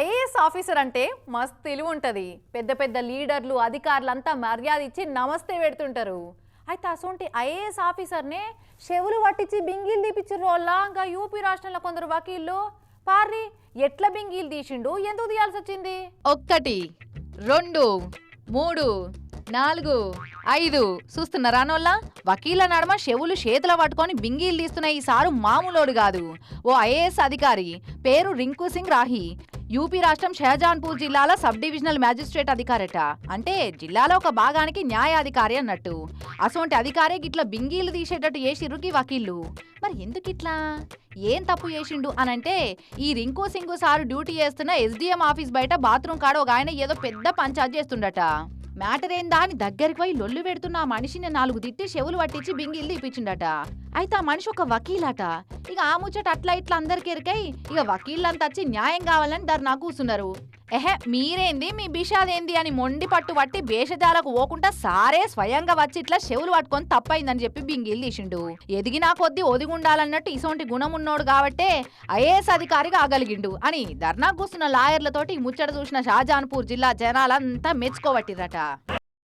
IAS officer అంటే మస్తు తెలివి ఉంటుంది. పెద్ద పెద్ద లీడర్లు అధికారులు అంతా మర్యాద ఇచ్చి నమస్తే పెడుతుంటారు. అయితే అసొంటి ఐఏఎస్ ఆఫీసర్నే చెవులు పట్టించి బింగిల్ తీపిచ్చిన వాళ్ళ. ఇంకా యూపీ రాష్ట్రంలో కొందరు వకీళ్ళు. పార్రి ఎట్ల బింగిలు తీసిండు? ఎందుకు తీయాల్సి వచ్చింది? ఒక్కటి రెండు మూడు నాలుగు ఐదు. చూస్తున్నారా నోళ్ళ? వకీల నడమ చెవులు చేతుల పట్టుకొని బింగీలు తీస్తున్న ఈ సారు మామూలోడు కాదు. ఓ ఐఏఎస్ అధికారి. పేరు రింకు సింగ్ రాహి. యూపీ రాష్ట్రం షహజాన్పూర్ జిల్లాలో సబ్ డివిజనల్ మ్యాజిస్ట్రేట్ అధికారట. అంటే జిల్లాలో ఒక భాగానికి న్యాయాధికారి అన్నట్టు. అసొంటి అధికారే గిట్ల బింగీలు తీసేటట్టు చేసిర్రు వకీళ్ళు మరి ఎందుకు ఇట్లా? ఏం తప్పు చేసిండు అనంటే ఈ రింకు సింగు సారు డ్యూటీ చేస్తున్న ఎస్డిఎం ఆఫీస్ బయట బాత్రూమ్ కాడ ఒక ఆయన ఏదో పెద్ద పంచాయత్ చేస్తుండట. మ్యాటర్ ఏందా అని దగ్గరికి పోయి లొల్లు పెడుతున్న ఆ మనిషిని నాలుగు తిట్టి చెవులు పట్టించి బింగిల్లు తీపించిండట అయితే ఆ మనిషి ఒక వకీలట. ఇక ఆ ముచ్చట అట్లా ఇట్లా అందరికి ఎరికై ఇక వకీళ్ళంతా వచ్చి న్యాయం కావాలని ధర్నా కూర్చున్నారు. ఎహె మీరేంది? మీ బిషాదేంది అని మొండి పట్టు పట్టి భేషజాలకు పోకుండా సారే స్వయంగా వచ్చి ఇట్లా చెవులు పట్టుకొని తప్పైందని చెప్పి బింగిల్ తీసిండు. ఎదిగినా కొద్దీ ఒదిగుండాలన్నట్టు ఇసొంటి గుణం ఉన్నోడు కాబట్టే ఐఏఎస్ అధికారిగా ఆగలిగిండు అని ధర్నా కూస్తున్న లాయర్లతోటి ముచ్చట చూసిన షాజాన్పూర్ జిల్లా జనాలంతా మెచ్చుకోబట్టిరట